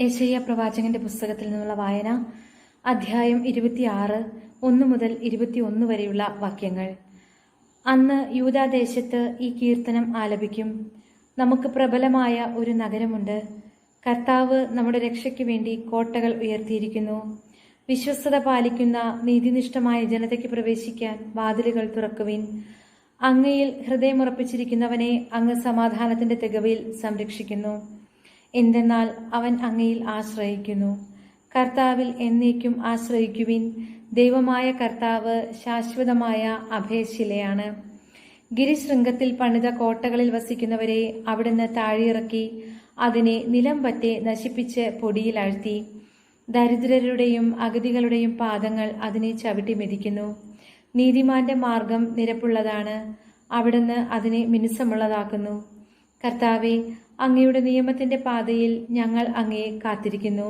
യേശയ്യ പ്രവാചകന്റെ പുസ്തകത്തിൽ നിന്നുള്ള വായന അധ്യായം ഇരുപത്തിയാറ് ഒന്ന് മുതൽ ഇരുപത്തിയൊന്ന് വരെയുള്ള വാക്യങ്ങൾ. അന്ന് യൂതാദേശത്ത് ഈ കീർത്തനം ആലപിക്കും. നമുക്ക് പ്രബലമായ ഒരു നഗരമുണ്ട്. കർത്താവ് നമ്മുടെ രക്ഷയ്ക്ക് വേണ്ടി കോട്ടകൾ ഉയർത്തിയിരിക്കുന്നു. വിശ്വസ്തത പാലിക്കുന്ന നീതിനിഷ്ഠമായ ജനതയ്ക്ക് പ്രവേശിക്കാൻ വാതിലുകൾ തുറക്കുവിൻ. അങ്ങയിൽ ഹൃദയമുറപ്പിച്ചിരിക്കുന്നവനെ അങ്ങ് സമാധാനത്തിന്റെ തികവിൽ സംരക്ഷിക്കുന്നു. എന്തെന്നാൽ അവൻ അങ്ങയിൽ ആശ്രയിക്കുന്നു. കർത്താവിൽ എന്നേക്കും ആശ്രയിക്കുവിൻ. ദൈവമായ കർത്താവ് ശാശ്വതമായ അഭയശിലയാണ്. ഗിരിശൃംഗത്തിൽ പണിത കോട്ടകളിൽ വസിക്കുന്നവരെ അവിടുന്ന് താഴെയിറക്കി അതിനെ നിലം പറ്റെ നശിപ്പിച്ച് പൊടിയിലാഴ്ത്തി. ദരിദ്രരുടെയും അഗതികളുടെയും പാദങ്ങൾ അതിനെ ചവിട്ടി മെതിക്കുന്നു. നീതിമാന്റെ മാർഗം നിരപ്പുള്ളതാണ്. അവിടുന്ന് അതിനെ മിനുസമുള്ളതാക്കുന്നു. കർത്താവെ അങ്ങയുടെ നിയമത്തിന്റെ പാതയിൽ ഞങ്ങൾ അങ്ങയെ കാത്തിരിക്കുന്നു.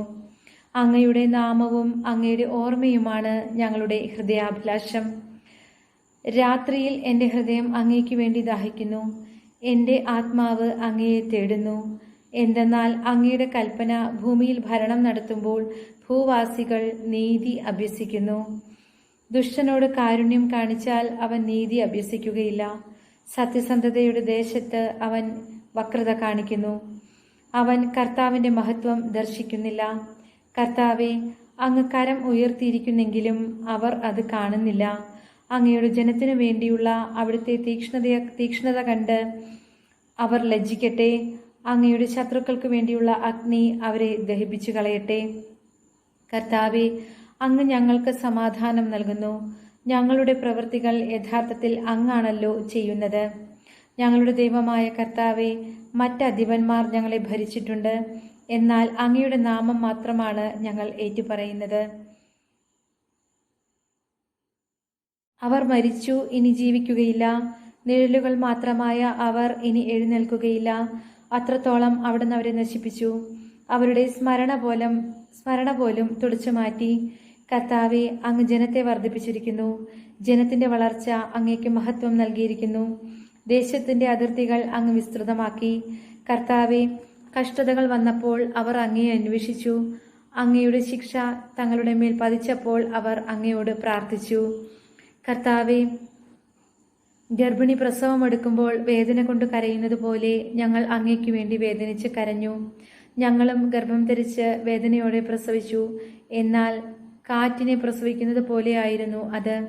അങ്ങയുടെ നാമവും അങ്ങയുടെ ഓർമ്മയുമാണ് ഞങ്ങളുടെ ഹൃദയാഭിലാഷം. രാത്രിയിൽ എന്റെ ഹൃദയം അങ്ങേക്ക് വേണ്ടി ദാഹിക്കുന്നു. എന്റെ ആത്മാവ് അങ്ങയെ തേടുന്നു. എന്തെന്നാൽ അങ്ങയുടെ കൽപ്പന ഭൂമിയിൽ ഭരണം നടത്തുമ്പോൾ ഭൂവാസികൾ നീതി അഭ്യസിക്കുന്നു. ദുഷ്ടനോട് കാരുണ്യം കാണിച്ചാൽ അവൻ നീതി അഭ്യസിക്കുകയില്ല. സത്യസന്ധതയുടെ ദേശത്ത് അവൻ വക്രത കാണിക്കുന്നു. അവൻ കർത്താവിന്റെ മഹത്വം ദർശിക്കുന്നില്ല. കർത്താവെ അങ്ങ് കരം ഉയർത്തിയിരിക്കുന്നെങ്കിലും അവർ അത് കാണുന്നില്ല. അങ്ങയുടെ ജനത്തിനു വേണ്ടിയുള്ള അവിടുത്തെ തീക്ഷ്ണത തീക്ഷ്ണത കണ്ട് അവർ ലജ്ജിക്കട്ടെ. അങ്ങയുടെ ശത്രുക്കൾക്ക് വേണ്ടിയുള്ള അഗ്നി അവരെ ദഹിപ്പിച്ചു കളയട്ടെ. കർത്താവെ അങ്ങ് ഞങ്ങൾക്ക് സമാധാനം നൽകുന്നു. ഞങ്ങളുടെ പ്രവൃത്തികൾ യഥാർത്ഥത്തിൽ അങ്ങാണല്ലോ ചെയ്യുന്നത്. ഞങ്ങളുടെ ദൈവമായ കർത്താവെ മറ്റധിപന്മാർ ഞങ്ങളെ ഭരിച്ചിട്ടുണ്ട്. എന്നാൽ അങ്ങയുടെ നാമം മാത്രമാണ് ഞങ്ങൾ ഏറ്റുപറയുന്നത്. അവർ മരിച്ചു ഇനി ജീവിക്കുകയില്ല. നിഴലുകൾ മാത്രമായ അവർ ഇനി എഴുന്നേൽക്കുകയില്ല. അത്രത്തോളം അവിടുന്ന് അവരെ നശിപ്പിച്ചു. അവരുടെ സ്മരണ പോലും സ്മരണ പോലും തുടച്ചു മാറ്റി. കർത്താവെ അങ്ങ് ജനത്തെ വർദ്ധിപ്പിച്ചിരിക്കുന്നു. ജനത്തിന്റെ വളർച്ച അങ്ങേക്ക് മഹത്വം നൽകിയിരിക്കുന്നു. ദേശത്തിന്റെ അതിർത്തികൾ അങ്ങ് വിസ്തൃതമാക്കി. കർത്താവെ കഷ്ടതകൾ വന്നപ്പോൾ അവർ അങ്ങയെ അന്വേഷിച്ചു. അങ്ങയുടെ ശിക്ഷ തങ്ങളുടെ മേൽ പതിച്ചപ്പോൾ അവർ അങ്ങയോട് പ്രാർത്ഥിച്ചു. കർത്താവെ ഗർഭിണി പ്രസവം എടുക്കുമ്പോൾ വേദന കൊണ്ട് കരയുന്നത് പോലെ ഞങ്ങൾ അങ്ങയ്ക്ക് വേണ്ടി വേദനിച്ച് കരഞ്ഞു. ഞങ്ങളും ഗർഭം ധരിച്ച് വേദനയോടെ പ്രസവിച്ചു. എന്നാൽ കാറ്റിനെ പ്രസവിക്കുന്നത് പോലെയായിരുന്നു അത്.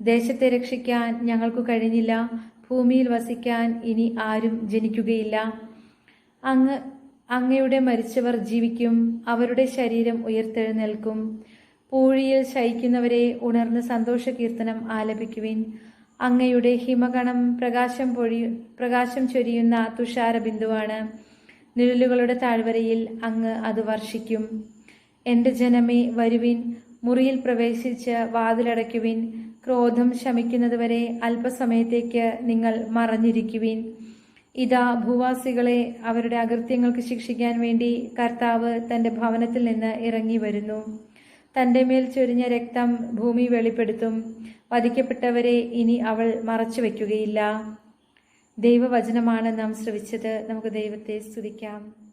ദേശത്തെ രക്ഷിക്കാൻ ഞങ്ങൾക്ക് കഴിഞ്ഞില്ല. ഭൂമിയിൽ വസിക്കാൻ ഇനി ആരും ജനിക്കുകയില്ല. അങ്ങ് അങ്ങയുടെ മരിച്ചവർ ജീവിക്കും അവരുടെ ശരീരം ഉയർത്തെഴുന്നേൽക്കും. പൂഴിയിൽ ശയിക്കുന്നവരെ ഉണർന്ന് സന്തോഷ കീർത്തനം ആലപിക്കുവിൻ. അങ്ങയുടെ ഹിമഗണം പ്രകാശം പൊഴി പ്രകാശം ചൊരിയുന്ന തുഷാര ബിന്ദുവാണ് നിഴലുകളുടെ താഴ്വരയിൽ അങ്ങ് അത് വർഷിക്കും. എന്റെ ജനമേ വരുവിൻ മുറിയിൽ പ്രവേശിച്ച് വാതിലടയ്ക്കുവിൻ. ക്രോധം ശമിക്കുന്നതുവരെ അല്പസമയത്തേക്ക് നിങ്ങൾ മറഞ്ഞിരിക്കുവിൻ. ഇതാ ഭൂവാസികളെ അവരുടെ അകൃത്യങ്ങൾക്ക് ശിക്ഷിക്കാൻ വേണ്ടി കർത്താവ് തന്റെ ഭവനത്തിൽ നിന്ന് ഇറങ്ങി വരുന്നു. തന്റെ മേൽ ചൊരിഞ്ഞ രക്തം ഭൂമി വെളിപ്പെടുത്തും. വധിക്കപ്പെട്ടവരെ ഇനി അവൾ മറച്ചു വയ്ക്കുകയില്ല. ദൈവവചനമാണ് നാം ശ്രവിച്ചത്. നമുക്ക് ദൈവത്തെ സ്തുതിക്കാം.